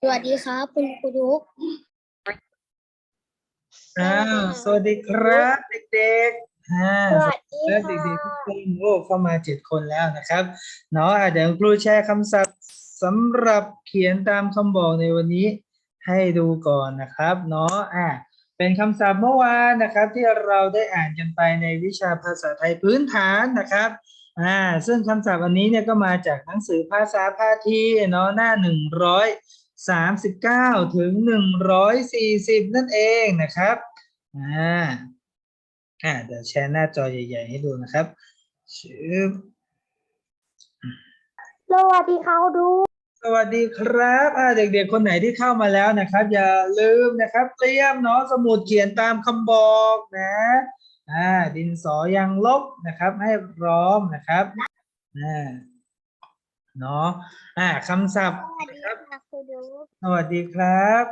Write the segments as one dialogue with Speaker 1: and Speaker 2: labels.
Speaker 1: สวัสดีครับ คุณครูดุ๊ก
Speaker 2: อ้าวสวัสดีครับเด็กๆอ่า
Speaker 1: สวัสดี
Speaker 2: และ
Speaker 1: ค่ะ
Speaker 2: เด็กๆทุกคนโอ้เข้ามาเจ็ดคนแล้วนะครับเนาะอะเดี๋ยวครูแชร์คำศัพท์สำหรับเขียนตามคำบอกในวันนี้ให้ดูก่อนนะครับเนาะอะเป็นคำศัพท์เมื่อวานนะครับ ที่เราได้อ่านกันไปในวิชาภาษาไทยพื้นฐานนะครับอ่าซึ่งคำศัพท์อันนี้เนี่ยก็มาจากหนังสือภาษาพาทีเนาะหน้าหนึ่งร้อย สามสิบเก้าถึงหนึ่งร้อยสี่สิบนั่นเองนะครับอ่าอ่าเดี๋ยวแชร์หน้าจอใหญ่ ๆ ให้ดูนะครับชื่อ
Speaker 1: สวัสดีค่ะครูดุ๊ก
Speaker 2: สวัสดีครับอ่าเด็กๆ คนไหนที่เข้ามาแล้วนะครับ อย่าลืมนะครับ เตรียมเนาะสมุดเขียนตามคำบอกนะอ่าดินสอยังลบนะครับ ให้พร้อมนะครับอ่า เนาะอ่าคำศัพท์
Speaker 1: สวัสดีค่ะครูดุ๊ก
Speaker 2: สวัสดีครับ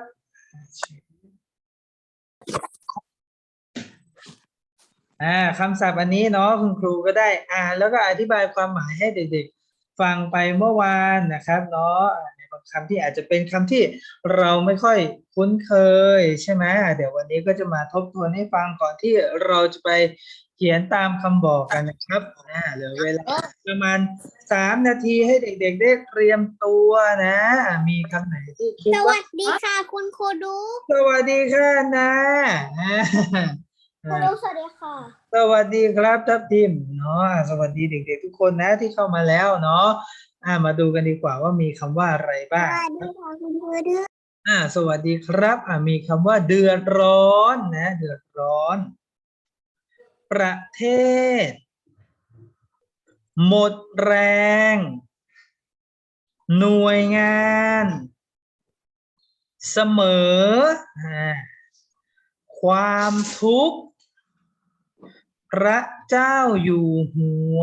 Speaker 2: อ่าคำศัพท์อันนี้เนาะคุณครูก็ได้อ่านแล้วก็อธิบายความหมายให้เด็กๆ ฟังไปเมื่อวานนะครับเนาะอ่าใน บางคำที่อาจจะเป็นคำที่เราไม่ค่อยคุ้นเคยใช่ไหมเดี๋ยววันนี้ก็จะมาทบทวนให้ฟังก่อนที่เราจะไปเขียนตามคำบอกกันนะครับอ่าเหลือเวลาประมาณสามนาทีให้เด็กๆได้เตรียมตัวนะอ่ามีคำไหนที่คิด
Speaker 1: ส
Speaker 2: ว่า
Speaker 1: วัสดีค่ะคุณครูดุ๊ก
Speaker 2: สวัสดีค่ะนะอ่า
Speaker 1: ครูดุ๊กสวัสดีค่ะ
Speaker 2: สวัสดีครับทัพทิมเนาะอ่าสวัสดีเด็กๆทุกคนนะที่เข้ามาแล้วเนาะ อ่ามาดูกันดีกว่าว่ามีคำว่าอะไร
Speaker 1: ส
Speaker 2: บ้าง
Speaker 1: วัสดีค่ะคุณครูดุ๊ก
Speaker 2: อ่า สวัสดีครับ อ่ามีคำว่าเดือดร้อนนะ เดือดร้อน ประเทศ หมดแรง หน่วยงาน เสมออ่าความทุกข์ พระเจ้าอยู่หัว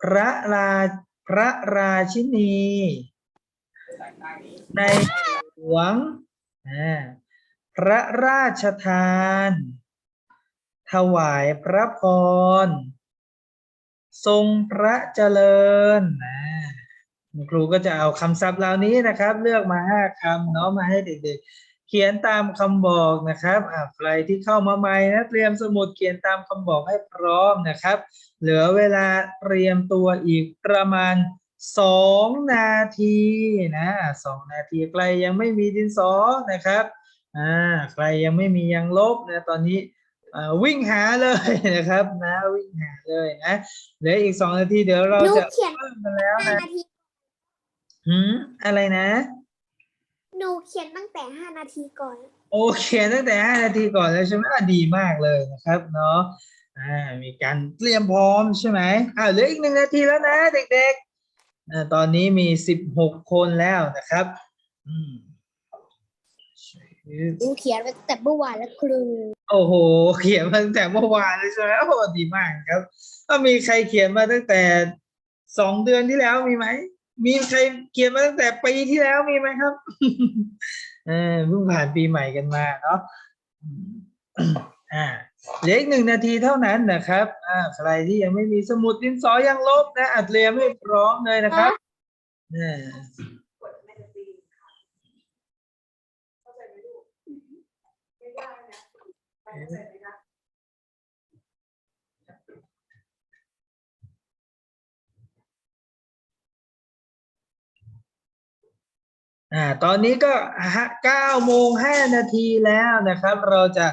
Speaker 2: พระรา พระราชินี ในหลวงพระราชทาน ถวายพระพร ทรงพระเจริญนะคุณครูก็จะเอาคำศัพท์เหล่านี้นะครับ เลือกมาห้าคำเนาะมาให้เด็กๆ เขียนตามคำบอกนะครับอ่าใครที่เข้ามาใหม่นะเตรียมสมุดเขียนตามคำบอกให้พร้อมนะครับ เหลือเวลาเตรียมตัวอีกประมาณสองนาทีนะสองนาทีใครยังไม่มีดินสอนะครับอ่าใครยังไม่มียังลบนะตอนนี้อ่าวิ่งหาเลยนะครับนะวิ่งหาเลยนะเหลืออีกสองนาทีเดี๋ยวเรา
Speaker 1: หนู
Speaker 2: จะ
Speaker 1: เขียน
Speaker 2: เริ่มกันแล้ว
Speaker 1: ห้า
Speaker 2: นะ
Speaker 1: นาที
Speaker 2: หืมอะไรนะ
Speaker 1: หนูเขียนตั้งแต่ห้านาทีก่อน
Speaker 2: โอเคตั้งแต่ห้านาทีก่อนแล้วใช่ไหมอะดีมากเลยนะครับเนาะอ่ามีการเตรียมพร้อมใช่ไหมอ่าเหลืออีกหนึ่งนาทีแล้วนะเด็กๆอ่าตอนนี้มีสิบหกคนแล้วนะครับอืม
Speaker 1: หนูเขียนไว้ตั้งแต่เมื่อวานแล้วครู
Speaker 2: โอ้โห เขียนมาตั้งแต่เมื่อวานเลยใช่ไหมโอ้โหดีมากครับก็มีใครเขียนมาตั้งแต่สองเดือนที่แล้วมีไหม มีใครเขียนมาตั้งแต่ปีที่แล้วมีไหมครับเออเพิ่งผ่านปีใหม่กันมาเนาะอืมอ่าเหลืออีกหนึ่งนาทีเท่านั้นนะครับอ่าใครที่ยังไม่มีสมุดดินสอยังลบนะอัดเตรียมให้พร้อมเลยนะครับอ่า อ่าตอนนี้ก็เก้าโมงห้านาทีแล้วนะครับ เราจะ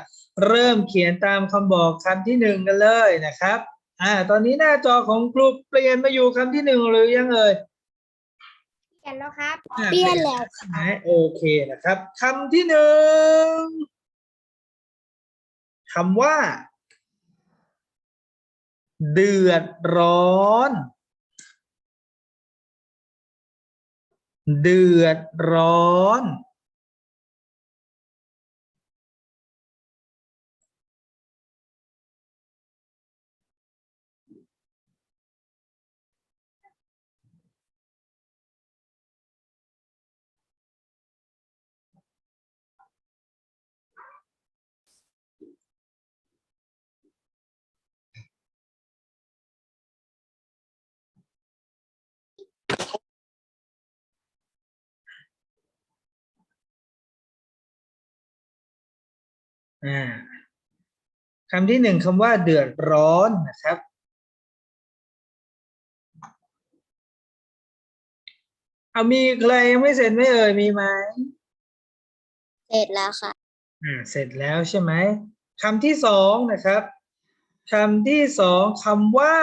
Speaker 2: เริ่มเขียนตามคำบอกคำที่หนึ่งกันเลยนะครับอ่าตอนนี้หน้าจอของครูเปลี่ยนมาอยู่คำที่หนึ่งหรือยังเอ่ย
Speaker 1: เขียนแล้วครับ
Speaker 2: อ่า
Speaker 1: เปลี่ยนแล้ว
Speaker 2: ใช่ไหมโอเคนะครับคำที่หนึ่งคำว่า เดือดร้อน เดือดร้อน อ่าคำที่หนึ่งคำว่าเดือดร้อนนะครับ เอามีใครยังไม่เสร็จไหมเอ่ยมีไหม
Speaker 1: เสร็จแล้วค่ะ
Speaker 2: อ่าเสร็จแล้วใช่ไหมคำที่สองนะครับคำที่สองคำว่า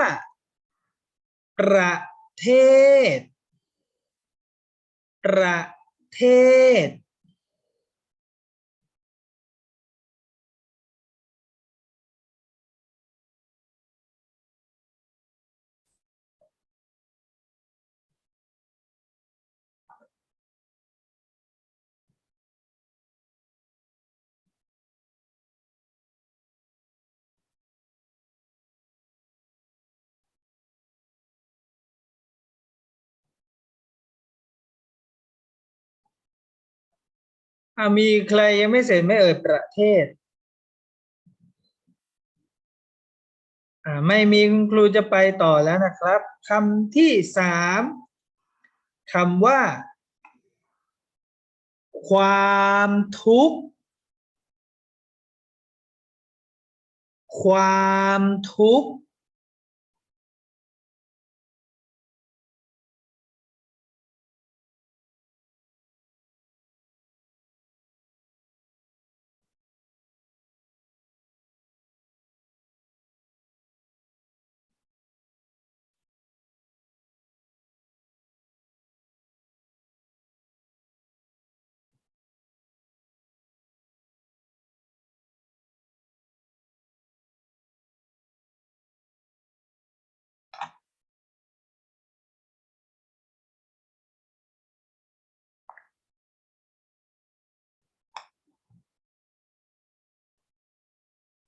Speaker 2: ประเทศ ประเทศ มีใครยังไม่เสร็จไม่เอ่ยประเทศ อ่าไม่มีคุณครูจะไปต่อแล้วนะครับคำที่สามคำว่า ความทุกข์ ความทุกข์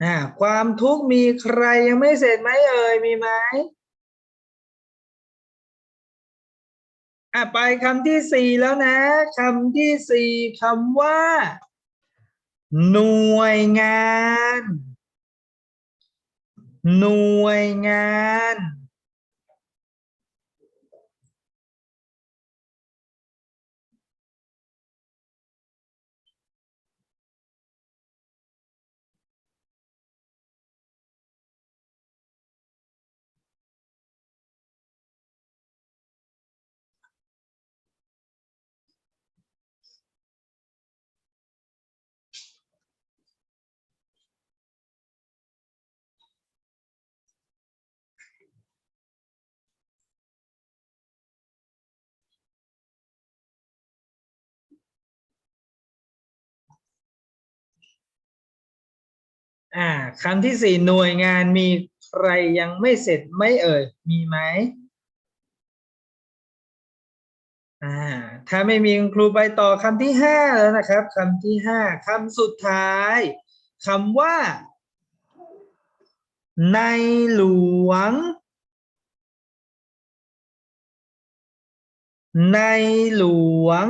Speaker 2: นะความทุกข์มีใครยังไม่เสร็จไหมเอ่ยมีไหมอะไปคำที่สี่แล้วนะคำที่สี่คำว่า หน่วยงาน หน่วยงาน อ่าคำที่สี่หน่วยงานมีใครยังไม่เสร็จไม่เอ่ย มีไหมอ่าถ้าไม่มีครูไปต่อคำที่ห้าแล้วนะครับคำที่ห้าคำสุดท้ายคำว่า ในหลวง ในหลวง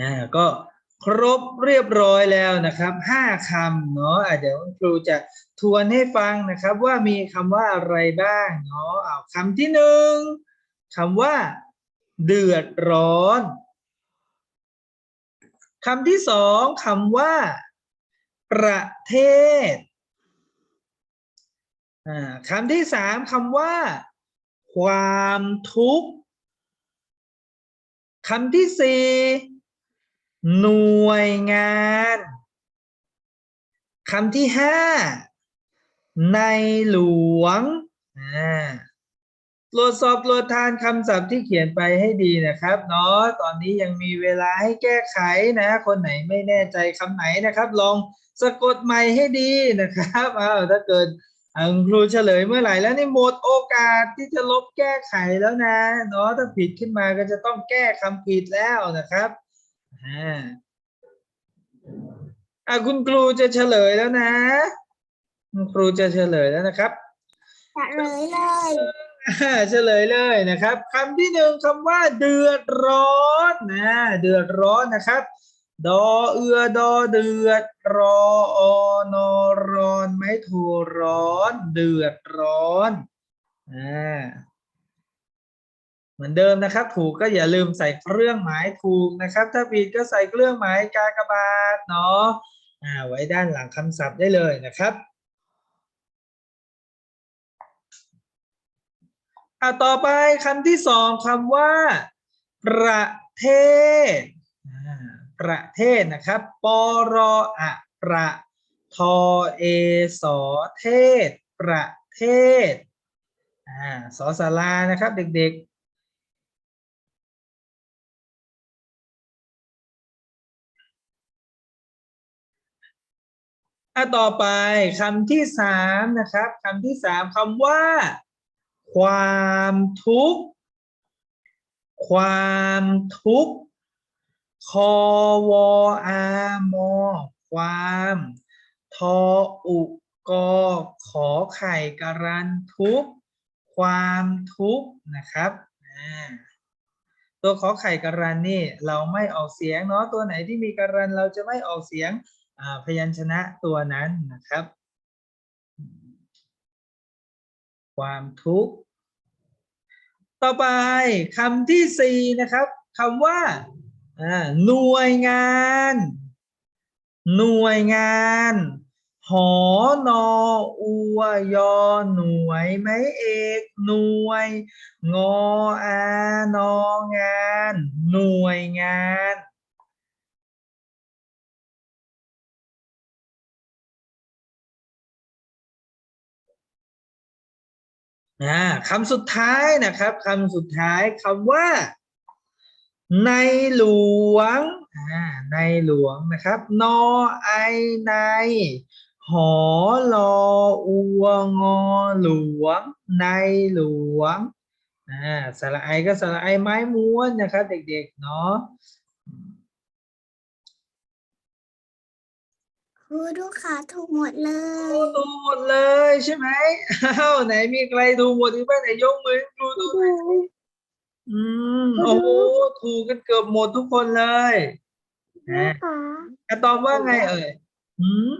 Speaker 2: อ่าก็ครบเรียบร้อยแล้วนะครับห้าคำเนาะอะเดี๋ยวครูจะทวนให้ฟังนะครับว่ามีคำว่าอะไรบ้างเนาะเอาคำที่หนึ่งคำว่า เดือดร้อนคำที่สองคำว่า ประเทศคำที่สามคำว่า ความทุกข์คำที่สี่ หน่วยงานคำที่ห้าในหลวงตรวจสอบตรวจทานคำศัพท์ที่เขียนไปให้ดีนะครับเนาะตอนนี้ยังมีเวลาให้แก้ไขนะ คนไหนไม่แน่ใจคำไหนนะครับ ลองสะกดใหม่ให้ดีนะครับอ้าวถ้าเกิดครูเฉลยเมื่อไหร่แล้วนี่หมดโอกาสที่จะลบแก้ไขแล้วนะเนาะถ้าผิดขึ้นมาก็จะต้องแก้คำผิดแล้วนะครับ อ่าอะคุณครูจะเฉลยแล้วนะ คุณครูจะเฉลยแล้วนะครับ
Speaker 1: จะเลยเลย
Speaker 2: อ่าเฉลยเลยนะครับคำที่หนึ่งคำว่าเดือดร้อนนะเดือดร้อนนะครับ ดอเอือดอเดือดรออนอร้อน ไม้โทร้อน เดือดร้อนอ่าเห มือนเดิมนะครับ ถูกก็อย่าลืมใส่เครื่องหมายถูกนะครับ ถ้าผิดก็ใส่เครื่องหมายกากบาทเนาะอ่าไว้ด้านหลังคำศัพท์ได้เลยนะครับอะต่อไปคำที่สองคำว่า ประเทศอ่าประเทศนะครับปรอะประทอเอสอเทศ ประเทศอ่าสอสารานะครับ เด็กๆ อะต่อไปคำที่สามนะครับคำที่สามคำว่า ความทุกข์ ความทุกข์คอวอามอความทออุกอขอไข่การันทุกความทุกข์นะครับตัวขอไข่การันนี่เราไม่ออกเสียงเนาะตัวไหนที่มีการันเราจะไม่ออกเสียง พยัญชนะตัวนั้นนะครับ ความทุกข์ ต่อไปคำที่สี่นะครับคำว่าหน่วยงาน หน่วยงานหอนออัวยอหน่วยไม้เอกหน่วย งออานองาน หน่วยงาน อ่าคำสุดท้ายนะครับคำสุดท้ายคำว่า ในหลวงอ่าในหลวงนะครับ นอไอในหอลออัวงอหลวง ในหลวงอ่าสระไอก็สระไอไม้ม้วนนะครับ เด็กๆเนาะ
Speaker 1: ครูดูขาถูกหมดเล
Speaker 2: ครู
Speaker 1: ย
Speaker 2: ดูหมดเลยใช่ไหมอ้าวไหนมีใครดูหมดอีกบ้างไหนยกมือให้ครูดูหน่อยสิอืมโอ้โหถูกกันเกือบหมดทุกคนเลยนะ
Speaker 1: ค่ะ
Speaker 2: อะตอบว่าไงเอ่ยหืม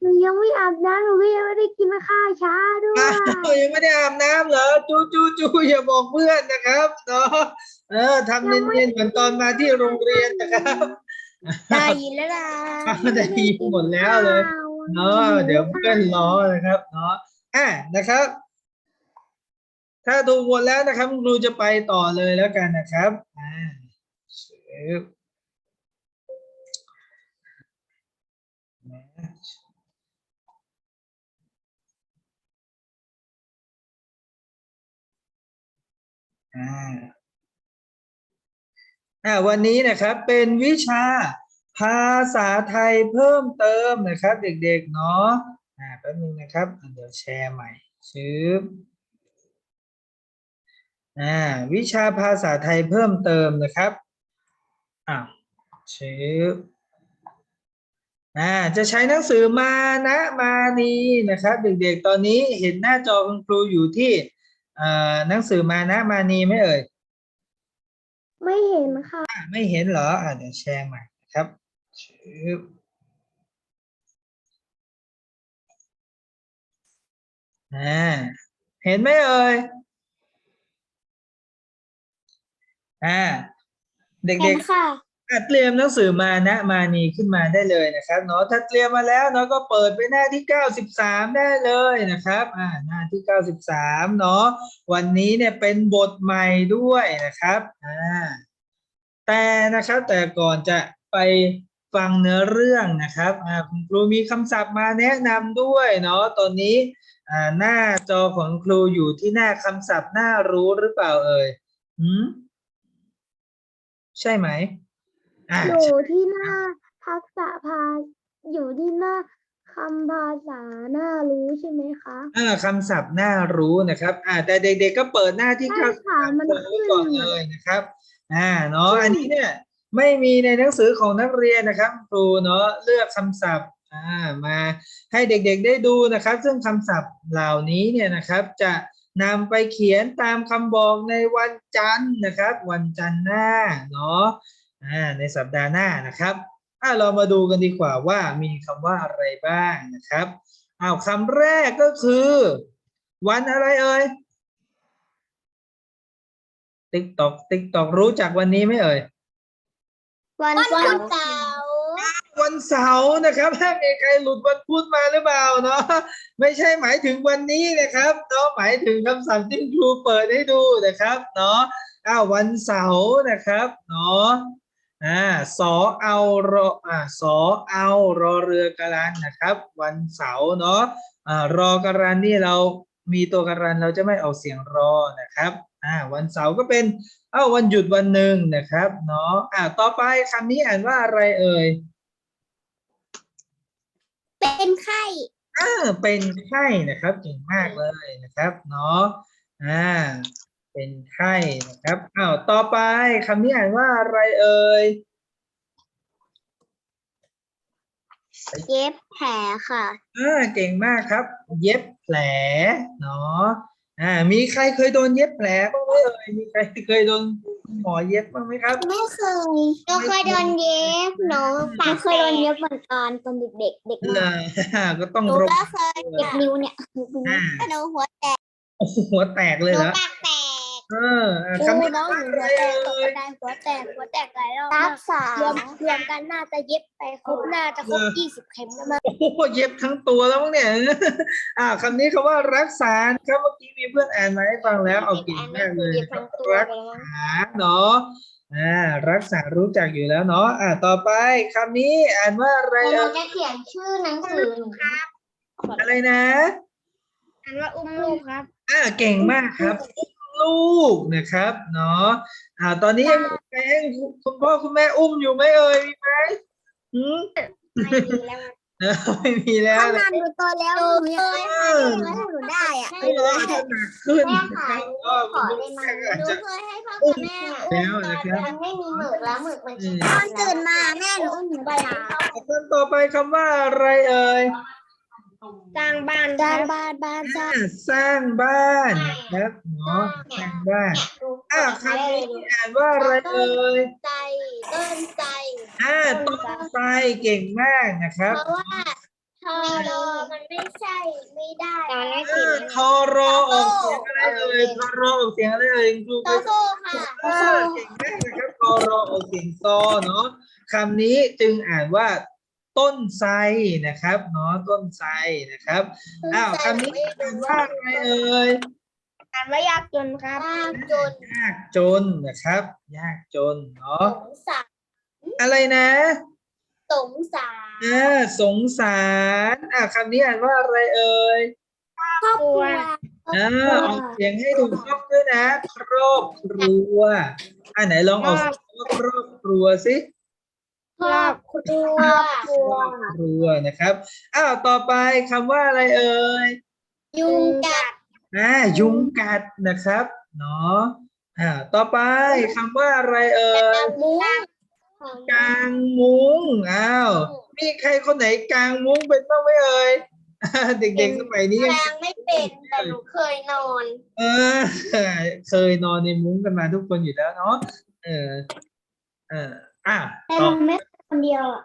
Speaker 1: หนูยังไม่อาบน้ำหนูก็ยังไม่ได้กินข้าวเช้าด้วย
Speaker 2: อ้าวยังไม่ได้อาบน้ำเหรอจูจูจูอย่าบอกเพื่อนนะครับเนาะเออทำเนียนๆเหมือนตอนมาที่โรงเรียนนะครับ
Speaker 1: ได้ยินแล้วล่ะ
Speaker 2: ได้ยินหมดแล้วเลยเนาะเดี๋ยวเพื่อนล้อนะครับเนาะอะนะครับ ถ้าถูกหมดแล้วนะครับครูจะไปต่อเลยแล้วกันนะครับอ่าชึบอ่า อ่าวันนี้นะครับเป็นวิชาภาษาไทยเพิ่มเติมนะครับ เด็กๆเนาะอ่าแป๊บนึงนะครับเดี๋ยวแชร์ใหม่ชึบอ่าวิชาภาษาไทยเพิ่มเติมนะครับอ่าชึบอ่าจะใช้หนังสือมานะมานีนะครับ เด็กๆตอนนี้เห็นหน้าจอคุณครูอยู่ที่อ่อหนังสือมานะมานีไหมเอ่ย
Speaker 1: ไม่เห็นค่ะ
Speaker 2: อะไม่เห็นเหรอ อะเดี๋ยวแชร์ใหม่นะครับชึบอ่า เห็นไหมเอ่ย อ่า เด็
Speaker 1: เห็
Speaker 2: ก
Speaker 1: นค่ะ
Speaker 2: ๆอะ เตรียมหนังสือมานะมานีขึ้นมาได้เลยนะครับเนาะถ้าเตรียมมาแล้วเนาะก็เปิดไปหน้าที่เก้าสิบสามได้เลยนะครับอ่าหน้าที่เก้าสิบสามเนาะวันนี้เนี่ยเป็นบทใหม่ด้วยนะครับอ่าแต่นะครับแต่ก่อนจะไปฟังเนื้อเรื่องนะครับอ่าคุณครูมีคำศัพท์มาแนะนำด้วยเนาะตอนนี้อ่าหน้าจอของครูอยู่ที่หน้าคำศัพท์น่ารู้หรือเปล่าเอ่ยหืมใช่ไหม อ่า
Speaker 1: อยู่ที่หน้าทักษะพาอยู่ที่หน้าคำภาษาน่ารู้ใช่ไหมคะ
Speaker 2: อ่าคำศัพท์น่ารู้นะครับ อ่า แต่เด็กๆก็เปิดหน้าที่
Speaker 1: ใช่
Speaker 2: เก้า
Speaker 1: ค่ะมัน
Speaker 2: ไว้ก่อน
Speaker 1: ขึ้น
Speaker 2: เลยนะครับ อ่าเนาะอันนี้เนี่ยไม่มีในหนังสือของนักเรียนนะครับครูเนาะเลือกคำศัพท์อ่ามาให้เด็กๆได้ดูนะครับ ซึ่งคำศัพท์เหล่านี้เนี่ยนะครับจะนำไปเขียนตามคำบอกในวันจันทร์นะครับ วันจันทร์หน้าเนาะอ่า ในสัปดาห์หน้านะครับอะเรามาดูกันดีกว่าว่ามีคำว่าอะไรบ้างนะครับอ้าวคำแรกก็คือ วันอะไรเอ่ยติ๊กตอกติ๊กตอกรู้จักวันนี้ไหมเอ่ย
Speaker 1: วัน
Speaker 3: วัน
Speaker 1: เสา
Speaker 3: พุธ
Speaker 1: ร์
Speaker 3: เสาร์
Speaker 2: วันเสาร์นะครับถ้ามีใครหลุดวันพุธมาหรือเปล่าเนาะไม่ใช่หมายถึงวันนี้นะครับเนาะหมายถึงคำสั่งที่ครูเปิดให้ดูนะครับเนาะอ้าววันเสาร์นะครับเนาะ อ่าสอเอารออ่าสอเอารอเรือกรันนะครับ วันเสาร์เนาะอ่ารอกรันนี่เรามีตัวกรันเราจะไม่ออกเสียงรอนะครับอ่าวันเสาร์ก็เป็นเอ้าวันหยุดวันหนึ่งนะครับเนาะอ่าต่อไปคำนี้อ่านว่าอะไรเอ่ย
Speaker 3: เป็นไข้
Speaker 2: อ่าเป็นไข้นะครับเก่งมากเลยนะครับเนาะอ่า เป็นไข้นะครับอ้าวต่อไปคำนี้อ่านว่าอะไรเอ่ย
Speaker 3: เย็บแผลค่ะ
Speaker 2: อ่าเก่งมากครับ เย็บแผลเนาะอ่า มีใครเคยโดนเย็บแผลบ้างไหมเอ่ยมีใครเคยโดนหมอเย็บบ้างไหมครับ
Speaker 3: ไม่เคยหนูเคยโดนเย็บหนูปาก
Speaker 1: เคยโดนเย็บเหมือนกันตอนเด็กๆเด็ก
Speaker 2: เออก็ต้อง
Speaker 3: หนู
Speaker 2: รบ
Speaker 3: ก็เคย
Speaker 1: เด็กนิ้วเนี่ย
Speaker 2: อ่า
Speaker 3: หนูหัวแตก
Speaker 2: โอ้โหหัวแตกเลย
Speaker 3: หนู
Speaker 2: เหรอ
Speaker 3: ปากแตก
Speaker 2: เอออ่า
Speaker 3: ครู
Speaker 2: คำนี้
Speaker 3: น้อง
Speaker 2: ว่า
Speaker 3: หนู
Speaker 2: อะไร
Speaker 3: หัวแตกตก
Speaker 2: เอ่
Speaker 3: ก
Speaker 2: ย
Speaker 3: ระไดหัวแตกหัวแตกหลายรอบ
Speaker 1: รั
Speaker 3: มาก
Speaker 1: ษาร
Speaker 3: วมรวมกันน่าจะเย็บไปครบน่าจะครบยี่สิบเข็มแล้วมั้ง
Speaker 2: โอ้โหเย็บทั้งตัวแล้วมั้งเนี่ย อ่าคำนี้คำว่ารักษาครับเมื่อกี้มีเพื่อนอ่านมาให้ฟังแล้วเอาเก่งมากเลย
Speaker 3: เย็บ
Speaker 2: ครั
Speaker 3: ทั้
Speaker 2: บ
Speaker 3: งตัว
Speaker 2: รัก
Speaker 3: เลยมั้ง
Speaker 2: ษาเนาะอ่ารักษารู้จักอยู่แล้วเนาะอ่าต่อไปคำนี้อ่านว่าอะไร
Speaker 1: หนู
Speaker 2: เอ่ย
Speaker 1: จะเขียนชื่อหนังสือหนู
Speaker 2: อะไรนะ
Speaker 3: อ่านว่าอุ้มลูกครับ
Speaker 2: อ่าเก่งมากครับอุ้ม ลูกนะครับเนาะอ่าตอนนี้ยังมีใครให้คุณพ่อคุณแม่อุ้มอยู่ไหมเอ่ยมีไหมหืม
Speaker 3: ไม่มีแล้ว
Speaker 2: เออไม่มีแล้ว
Speaker 3: ข
Speaker 2: นะ
Speaker 3: นาดหนูโตแล้วหนูยังไม่ทำให้หนูได้อะ
Speaker 2: โอ้โหจะหนักขึ้นนะครับก็คุณแม่ก็อาจ
Speaker 3: หนู
Speaker 2: จะ
Speaker 3: เคยให้พ่อกับแม่
Speaker 2: แล้วนะครับ
Speaker 1: มันไม่มีหมึกแล้วหมึกมัน
Speaker 2: อืม
Speaker 3: ตอนตื่นมาแม่หนูอุ้มหนูไปหา
Speaker 2: คำต่อไปคำว่าอะไรเอ่ย
Speaker 3: สร้างบ้านสร้างบ้านบ้านสร้าง
Speaker 2: อ่าสร้างบ้านนะครับเนาะสร้างบ้านอ่าคำนี้อ่านว่าอะไรเอ่ย
Speaker 3: ใจต้นใจ
Speaker 2: อ่าต้นไทรเก่งมากนะครับ
Speaker 3: เพราะว่าทอรอมันไม่ใช่ไม่ได้ตอนแรก
Speaker 2: เออทอรอออกเสียงอะไรเอ่ยทอรอออกเสียงอะไรเอ่ยครู
Speaker 3: โต
Speaker 2: ไป
Speaker 3: โซ่ค่ะ
Speaker 2: เออเก่งมากนะครับทอรอออกเสียงซอเนาะคำนี้จึงอ่านว่า ต้นไทรนะครับเนาะต้นไทรนะครับอ้าวคำนี้อ่านว่าอะไรเอ่ย
Speaker 3: อ่านว่ายากจนครับยากจน
Speaker 2: ยากจนนะครับ ยากจนเนา
Speaker 3: สะงสาร
Speaker 2: อะไรนะ
Speaker 3: สงสาร
Speaker 2: อ่าสงสารอ่าคำนี้อ่านว่าอะไรเอ่ย
Speaker 3: ครอบครัว
Speaker 2: อ่าออกเสียงให้ถูกต้องด้วยนะ ครอบครัวอ่าไหนลองออกเสียงว่าครอบครัวสิ
Speaker 3: ครอบค รัว
Speaker 2: ครอบครัวนะครับอ้าวต่อไปคำว่าอะไรเอ่ย
Speaker 3: ยุงกัด
Speaker 2: อ่ายุงกัดนะครับเนาะอ่าต่อไปคำว่าอะไรเอ่ย
Speaker 3: มุ้ง
Speaker 2: กางมุ้งอ้าวมีใครคนไหนกางมุ้งเป็นบ้างไหมเอ่ยเด็กๆสมัยนี้ยัง
Speaker 3: แรงไม่เป็นแต่หนูเคยนอน
Speaker 2: เออ เคยนอนในมุ้งกันมาทุกคนอยู่แล้วเนาะเออเอออะ
Speaker 1: แต่
Speaker 2: ต่อ
Speaker 1: หนูไม่ค นเดียวอะ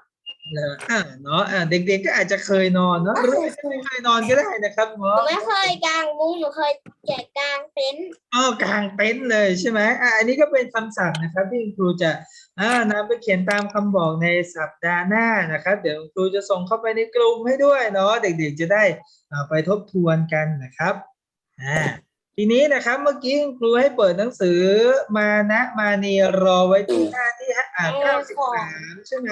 Speaker 2: เลยอะเนาะอะเด็กๆก็อาจจะเคยนอนเนาะหรืออาจจะไม่เคยนอนก็ได้นะครับ
Speaker 3: ห
Speaker 2: เนาะ
Speaker 3: นูไม่เคยกางมุ้งหนูเคยแกะกางเต็นท์
Speaker 2: อ๋อกางเต็นท์เลยใช่ไหมอะอันนี้ก็เป็นคำสั่งนะครับ ที่คุณครูจะอ่านำไปเขียนตามคำบอกในสัปดาห์หน้านะครับ เดี๋ยวคุณครูจะส่งเข้าไปในกลุ่มให้ด้วยเนาะเด็กๆจะได้อ่าไปทบทวนกันนะครับอ่า ทีนี้นะครับเมื่อกี้คุณครูให้เปิดหนังสือมานะมานีรอไว้ที่หน้าที่อ่าน93 ใช่ไหม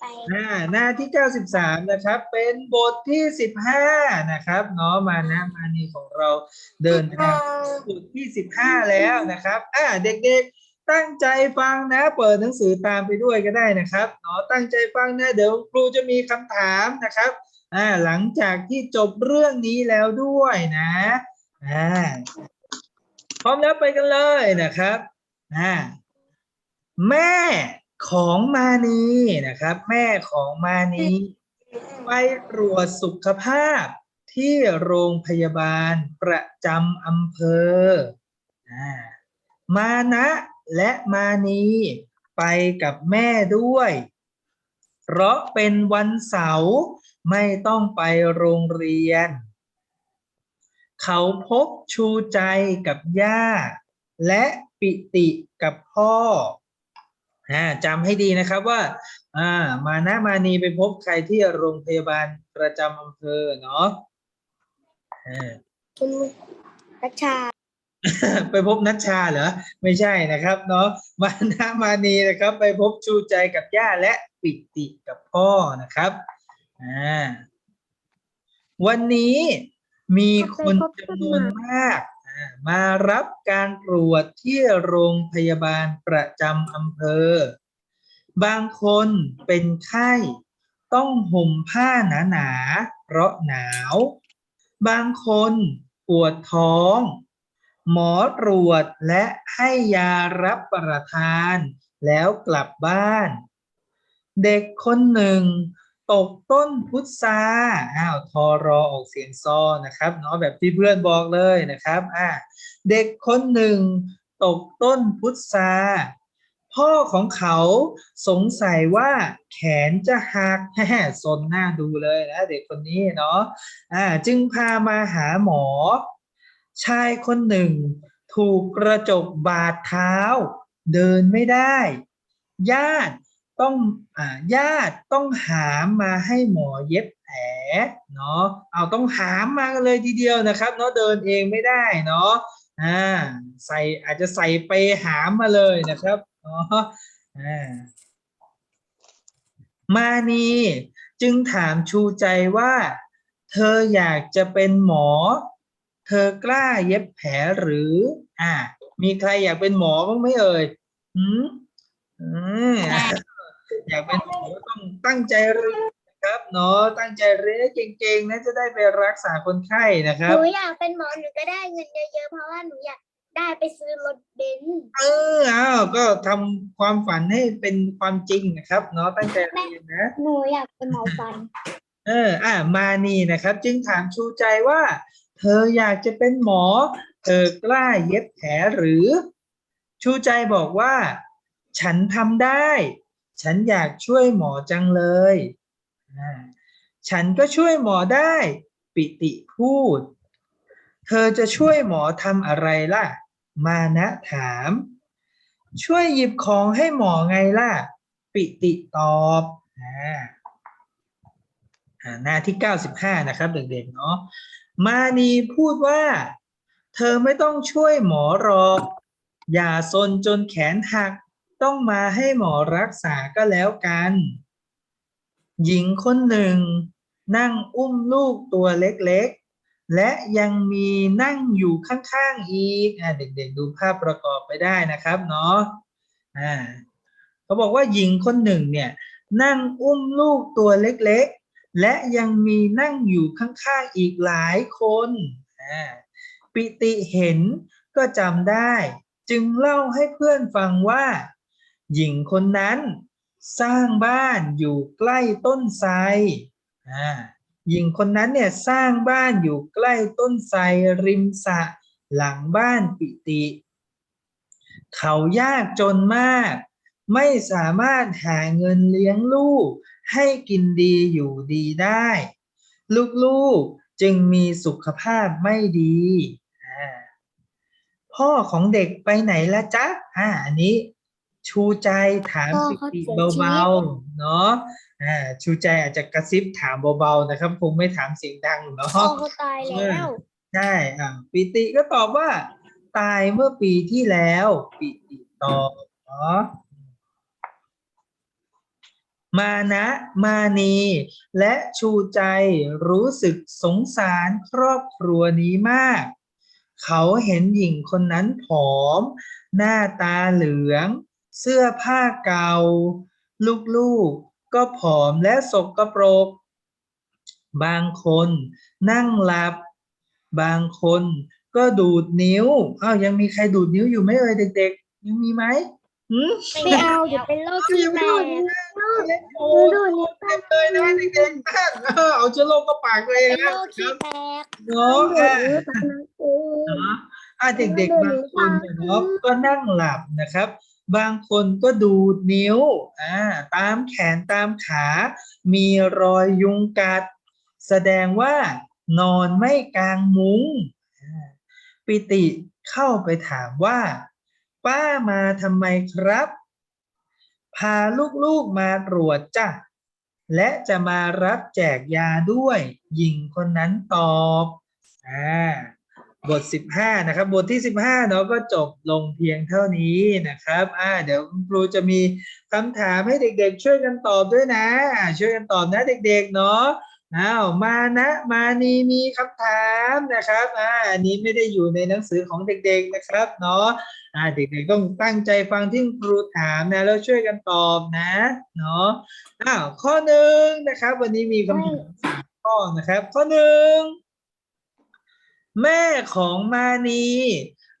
Speaker 3: ไป
Speaker 2: อ่าหน้าที่ 93 นะครับ เป็นบทที่ 15 นะครับเนาะมานะมานีของเราเดินทางบทที่ 15 แล้วนะครับ อ่าเด็กๆตั้งใจฟังนะ เปิดหนังสือตามไปด้วยก็ได้นะครับเนาะตั้งใจฟังนะเดี๋ยวครูจะมีคำถามนะครับอ่าหลังจากที่จบเรื่องนี้แล้วด้วยนะ อ่าพร้อมแล้วไปกันเลยนะครับอ่าแม่ของมานีนะครับ แม่ของมานีไปตรวจสุขภาพที่โรงพยาบาลประจำอำเภออ่ามานะและมานีไปกับแม่ด้วย เพราะเป็นวันเสาร์ไม่ต้องไปโรงเรียน เขาพบชูใจกับย่า และปิติกับพ่ออ่าจำให้ดีนะครับว่าอ่ามานะมานีไปพบใครที่โรงพยาบาลประจำอำเภอเนาะอ่า
Speaker 3: คุณรัชชา
Speaker 2: ไปพบนัชชาเหรอไม่ใช่นะครับเนาะมานะมานีนะครับ ไปพบชูใจกับย่าและปิติกับพ่อนะครับอ่าวันนี้ มีคนจำนวนมากอ่ามารับการตรวจที่โรงพยาบาลประจำอำเภอ บางคนเป็นไข้ ต้องห่มผ้าหนาๆเพราะหนาว บางคนปวดท้อง หมอตรวจและให้ยารับประทาน แล้วกลับบ้าน เด็กคนหนึ่ง ตกต้นพุทราอ้าวทอรอออกเสียงซอนะครับเนาะแบบที่เพื่อนบอกเลยนะครับอ่าเด็กคนหนึ่งตกต้นพุทราพ่อของเขาสงสัยว่าแขนจะหักแฮ่สนหน้าดูเลยนะเด็กคนนี้เนาะอ่าจึงพามาหาหมอ ชายคนหนึ่ง ถูกกระจกบาดเท้า เดินไม่ได้ ญาติ ต้องอ่าญาติต้องหามมาให้หมอเย็บแผลเนาะเอาต้องหามมากันเลยทีเดียวนะครับเนาะเดินเองไม่ได้เนาะอ่าใส่อาจจะใส่ไปหามมาเลยนะครับเนาะอ่ามานีจึงถามชูใจว่า เธออยากจะเป็นหมอ เธอกล้าเย็บแผลหรือ อ่า มีใครอยากเป็นหมอบ้างไหมเอ่ยหืมอืม อยากเป็นหมอก็ต้องตั้งใจเรียนนะครับเนาะตั้งใจเรียนให้เก่งๆนะจะได้ไปรักษาคนไข้นะค
Speaker 3: ห
Speaker 2: รับ
Speaker 3: นูอยากเป็นหมอหนูก็ได้เงินเยอะๆเพราะว่าหนูอยากได้ไปซื้อรถเบนซ์
Speaker 2: เอออ้าวก็ทำความฝันให้เป็นความจริงนะครับ เนาะตั้งใจเรียนนะ
Speaker 3: หนูอยากเป็นหมอฟัน
Speaker 2: เออ อ่ามานี่นะครับ จึงถามชูใจว่า เธออยากจะเป็นหมอ เธอกล้าเย็บแผลหรือ ชูใจบอกว่า ฉันทำได้ ฉันอยากช่วยหมอจังเลย ฉันก็ช่วยหมอได้ ปิติพูด เธอจะช่วยหมอทำอะไรล่ะ มานะถาม ช่วยหยิบของให้หมอไงล่ะ ปิติตอบอ่าอ่าหน้าที่ 95 นะครับ เด็กๆเนาะมานีพูดว่า เธอไม่ต้องช่วยหมอหรอก อย่าซนจนแขนหัก ต้องมาให้หมอรักษาก็แล้วกัน หญิงคนหนึ่ง นั่งอุ้มลูกตัวเล็กๆ และยังมีนั่งอยู่ข้างๆอีกอ่าเด็กๆดูภาพประกอบไปได้นะครับเนาะอ่าเขาบอกว่าหญิงคนหนึ่งเนี่ยนั่งอุ้มลูกตัวเล็กๆ และยังมีนั่งอยู่ข้างๆอีกหลายคนอ่าปิติเห็นก็จำได้ จึงเล่าให้เพื่อนฟังว่า หญิงคนนั้นสร้างบ้านอยู่ใกล้ต้นไทรอ่าหญิงคนนั้นเนี่ยสร้างบ้านอยู่ใกล้ต้นไทรริมสระหลังบ้านปิติ เขายากจนมาก ไม่สามารถหาเงินเลี้ยงลูก ให้กินดีอยู่ดีได้ ลูกๆจึงมีสุขภาพไม่ดี พ่อของเด็กไปไหนละจ๊ะอ่าอันนี้ ชูใจถาม
Speaker 3: พ่อ
Speaker 2: ปิ
Speaker 3: เขา
Speaker 2: ติ
Speaker 3: เสียชีวิต
Speaker 2: เบาๆ เนาะอ่าชูใจอาจจะกระซิบถามเบาๆนะครับคงไม่ถามเสียงดังเนาะ
Speaker 3: พ่อเขาตายแล้ว
Speaker 2: ใช่อ่าปิติก็ตอบว่า ตายเมื่อปีที่แล้ว ปิติตอบเนาะมานะมานี และชูใจรู้สึกสงสารครอบครัวนี้มาก เขาเห็นหญิงคนนั้นผอม หน้าตาเหลือง เสื้อผ้าเก่า ลูกๆก็ผอมและสกปรก บางคนนั่งหลับ บางคนก็ดูดนิ้วอ้าวยังมีใครดูดนิ้วอยู่ไหมเอ่ยเด็ก ๆ ยังมีไหมหืม
Speaker 3: ไม่เอาเดี๋ยวเป็นโรคที่แตก
Speaker 2: โอ้
Speaker 1: ดูนี่
Speaker 2: เต็มเลยนะเด็กๆท่านเออเอาเชื้อโรคก็ปากเลย
Speaker 3: เป็น
Speaker 2: นะ
Speaker 3: โรคที่แตก
Speaker 2: เนาะ
Speaker 1: ดู
Speaker 2: อะ
Speaker 1: นี่ตอนนั้นเอง
Speaker 2: เนาะอะเด็กๆบางคนเนี่ยเนาะก็นั่งหลับนะครับ บางคนก็ดูดนิ้วอ่าตามแขนตามขา มีรอยยุงกัด แสดงว่านอนไม่กลางมุ้ง ปิติเข้าไปถามว่า ป้ามาทำไมครับ พาลูกๆมาตรวจจ้ะ และจะมารับแจกยาด้วย หญิงคนนั้นตอบอ่า บท 15 นะครับ บทที่ 15 เนาะก็จบลงเพียงเท่านี้นะครับอ่าเดี๋ยวครูจะมีคำถามให้เด็ก ๆ ช่วยกันตอบด้วยนะช่วยกันตอบนะเด็ก ๆ เนาะอ้าวมานะมานีมีคำถามนะครับอ่าอันนี้ไม่ได้อยู่ในหนังสือของเด็ก ๆ นะครับเนาะอ่าเด็กๆต้องตั้งใจฟังที่ครูถามนะแล้วช่วยกันตอบนะเนาะอ้าวข้อหนึ่งนะครับ วันนี้มีคำถามข้อนะครับ ข้อหนึ่ง แม่ของมานี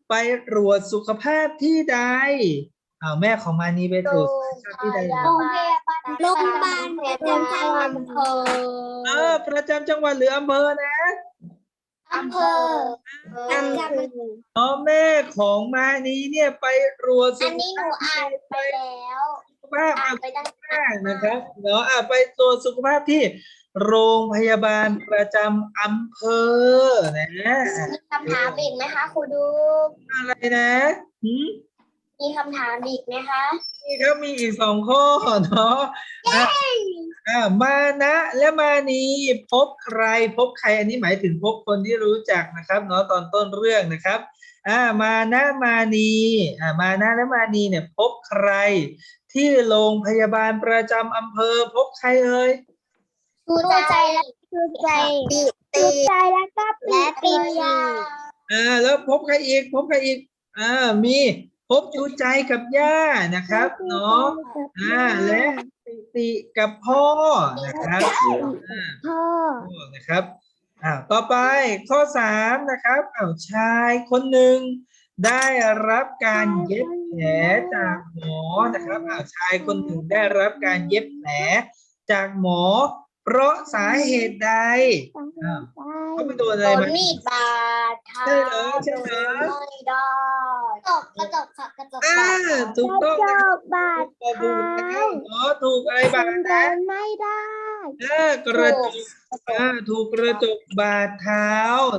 Speaker 2: ไปตรวจสุขภาพที่ใดอ้าวแม่ของมานีไปตรวจสุขภาพที่ใดเหรอ
Speaker 3: โรงพยาบาลโรงพยาบาลประจำจังหวัดอำเภอ
Speaker 2: เออประจำจังหวัดหรืออำเภอนะ
Speaker 3: อำเภออำเภอ
Speaker 2: อ๋อแม่ของมานีเนี่ยไปตรวจสุ
Speaker 3: อัน
Speaker 2: ข
Speaker 3: นี้หนูอ่านไปแล้ว
Speaker 2: ภาพ
Speaker 3: อ่า
Speaker 2: อะ
Speaker 3: นไปตั้ง
Speaker 2: อ่านะครับเนาะอะไปตรวจสุขภาพที่ โรงพยาบาลประจำอำเภอนะอะ
Speaker 3: มีคำถามอีกไหมคะครูดู
Speaker 2: อะไรนะหืม
Speaker 3: มีคำถามอีกไหมคะ
Speaker 2: นี่ครับมีอีกสองข้อเนาะอะอะมานะและมานีพบใครพบใครอันนี้หมายถึงพบคนที่รู้จักนะครับเนาะตอนต้นเรื่องนะครับอ่ามานะมานีอ่ามานะและมานีเนี่ยพบใคร ที่โรงพยาบาลประจำอำเภอพบใครเอ่ย
Speaker 3: ดูใจและ
Speaker 1: ดูใจ
Speaker 3: ปิ
Speaker 1: ดู
Speaker 3: ติ
Speaker 1: ใจแล้วก็
Speaker 3: และปิยา
Speaker 2: อ่าแล้วพบใครอีกพบใครอีกอ่ามีพบจูใจกับย่านะครับเนาะอ่าและปิติกับพ่อนะครับอ่า
Speaker 1: พ่อ
Speaker 2: นะครับอ้าวต่อไปข้อสามนะครับอ้าวชายคนหนึ่งได้รับการเย็บแผลจากหมอนะครับอ้าวชายคนหนึ่งได้รับการเย็บแผลจากหมอ เพราะสาเหตุใดอ้าวเขาไปโดนอะไร
Speaker 3: โดน
Speaker 2: มา
Speaker 3: มีดบาดเท้า
Speaker 2: ใช่เหรอใช่เหรอ
Speaker 3: ไม่ได้กระจกกระจกค่ะกระจก
Speaker 2: อ่า
Speaker 3: บาด
Speaker 2: ถูกต้อง
Speaker 1: ก
Speaker 2: นะ
Speaker 1: ระ
Speaker 2: ค
Speaker 1: จ
Speaker 2: รับ
Speaker 1: กบาด
Speaker 2: ถูก
Speaker 1: เท้า
Speaker 2: แล้วอ๋อถูกอะไรบาด
Speaker 1: เดิ
Speaker 2: นะ
Speaker 1: นไม่ได้
Speaker 2: เออกระจกอ่าถูกกระจกบาดเท้า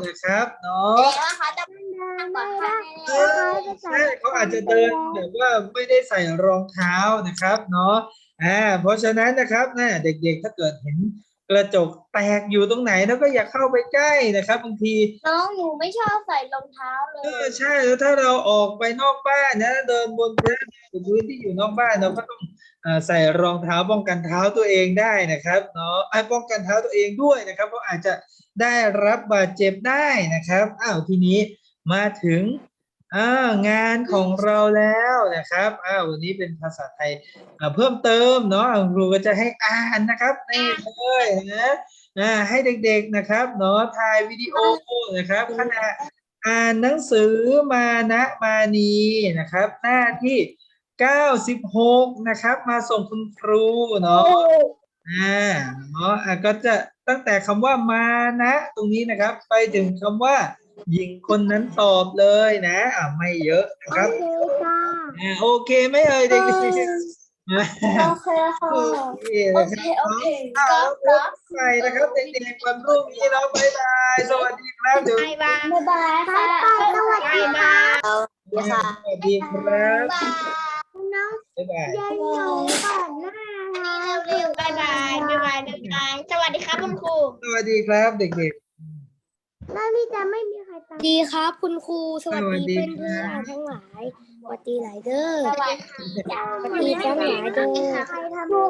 Speaker 2: นะครับเนาะ
Speaker 3: แล้วนะคะจะ
Speaker 1: เดิน
Speaker 3: ก่อ
Speaker 1: ไม่
Speaker 3: น
Speaker 1: ได้
Speaker 2: เออใช่เขาอาจจะเดินแบบว่าไม่ได้ใส่รองเท้านะครับ เนาะ อ่าเพราะฉะนั้นนะครับนะเด็กๆถ้าเกิดเห็นกระจกแตกอยู่ตรงไหนแล้วก็อย่าเข้าไปใกล้นะครับบางที
Speaker 3: น้องหนูไม่ชอบใส่รองเท้าเล
Speaker 2: เออยใช่แล้วถ้าเราออกไปนอกบ้านนะเดินบนพื้นพื้นที่อยู่นอกบ้านเราก็ต้องเอ่อใส่รองเท้าป้องกันเท้าตัวเองได้นะครับเนาะอะป้องกันเท้าตัวเองด้วยนะครับเพราะอาจจะได้รับบาดเจ็บได้นะครับอ้าวทีนี้มาถึง อางานของเราแล้วนะครับอ้าววันนี้เป็นภาษาไทยเพิ่มเติมเนาะครูก็จะให้อ่านนะครับนี่เลยนะอ่าให้เด็กๆนะครับเนาะถ่ายวิดีโอนะครับขณะอ่านหนังสือมานะมานีนะครับ หน้าที่96นะครับ มาส่งคุณครูเนาะอ่าเนาะอะก็จะตั้งแต่คำว่ามานะ ตรงนี้นะครับ ไปถึงคำว่า หญิงคนนั้นตอบเลยนะอ่าไม่เยอะนะ
Speaker 1: โอ
Speaker 2: ครับ
Speaker 1: เคจ้า
Speaker 2: อ่าโอเคไหมเอ่ยเด็กๆ
Speaker 3: โอเคค่ะ
Speaker 2: โอเค
Speaker 3: โอ
Speaker 2: นะ
Speaker 3: เค
Speaker 2: ครับ
Speaker 3: โอเค
Speaker 2: อ้า
Speaker 3: ก็
Speaker 2: ว
Speaker 3: ก็
Speaker 2: ใส่นะครับเด็กๆวันพรุ่งนี้เนาะบ๊ายบายสวัสดีครับเดี๋ยว
Speaker 3: บ๊ายบายบ๊ายบายค่ะ
Speaker 1: สวัสดีค่ะ
Speaker 2: สวัสดีครับ
Speaker 3: บ๊ายบาย
Speaker 1: น้อง
Speaker 2: บ๊ายบาย
Speaker 1: เย็นหนูก่อนหน้านะ
Speaker 3: เร็วๆบ๊ายบายบ๊ายบายบ๊ายบายสวัสดีครับคุณครู
Speaker 2: สวัสดีครับเด็ก
Speaker 1: แล้วนี่จะไม่มีใครตาม
Speaker 4: ดีครับ คุณครูสวัส
Speaker 2: สวัสดี
Speaker 4: ดี
Speaker 2: ครั
Speaker 4: เพื่อน
Speaker 2: บ
Speaker 4: ๆทั้งหลายสวัสดีหลายเด้อ
Speaker 3: สวัสดี
Speaker 4: สวัสดีทั้งหลายเด้อ
Speaker 1: ใครทำครูก็